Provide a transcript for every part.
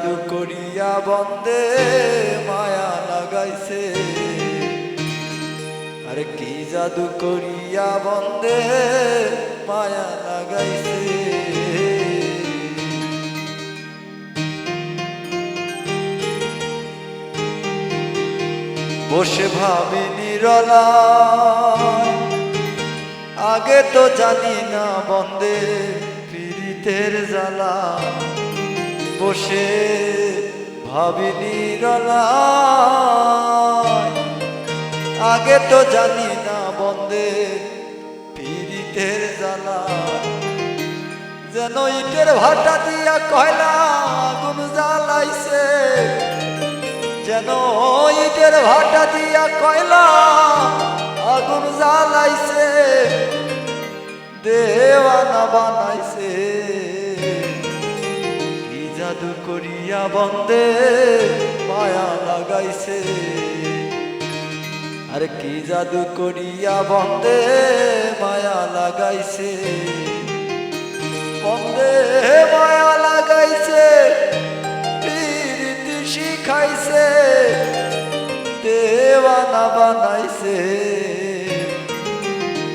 জাদু করিয়া বন্দে মায়া লাগাইছে। আরে কি জাদু করিয়া বন্দে মায়া লাগাইছে। বসে ভাবি নিরলা আগে তো জানি না বন্দে পীড়িতের জ্বালা বসে ভাবি আগে তো জানি না বন্দে পীড়িতের জ্বালা। যেন ইটের ভাটা দিয়া কয়লা আগুন জ্বালাইছে। যেন ইটের ভাটা দিয়া কয়লা আগুন জ্বালাইছে। দেওয়ানা করিয়া বন্দে মায়া লাগাইছে। আরে কি জাদু করিয়া বন্দে মায়া লাগাইছে। বন্দে মায়া লাগাইছে, প্রীতি শিখাইছে, দেওয়ানা বানাইছে।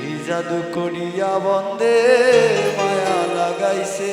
কি জাদু করিয়া বন্দে মায়া লাগাইছে।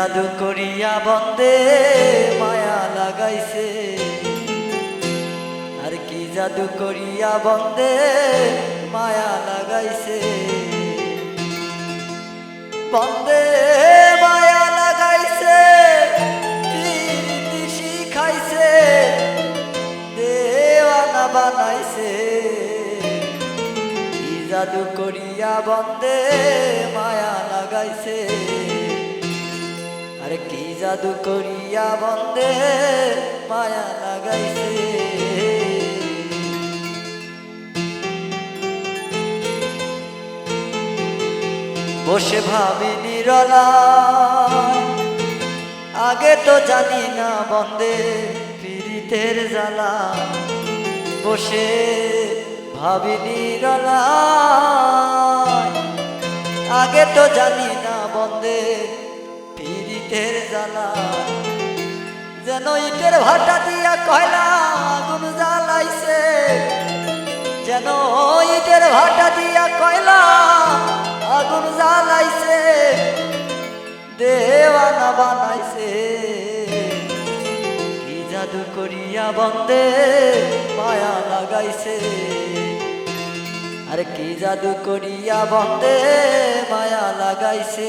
জাদু করিয়া বন্দে মায়া লাগাইছে। আর কি জাদু করিয়া বন্দে মায়া লাগাইছে। বন্দে মায়া লাগাইছে শিখাইছে, দেওয়ানা বানাইছে। জাদু করিয়া বন্দে মায়া লাগাইছে। আরে কি জাদু করিয়া বন্দে মায়া লাগাইছে? বসে ভাবি নিরলা, আগে তো জানি না বন্দে পীড়িতের জ্বালা। বসে ভাবি নিরলা, আগে তো জানি পীড়িতের জ্বালা, যেন ইটের ভাটা দিয়া কয়লা আগুন জ্বালাইছে। যেন ইটের ভাটা দিয়া কয়লা আগুন জ্বালাইছে, দেওয়ানা বানাইছে। কি জাদু করিয়া বন্দে মায়া লাগাইছে। আরে কি জাদু করিয়া বন্দে মায়া লাগাইছে।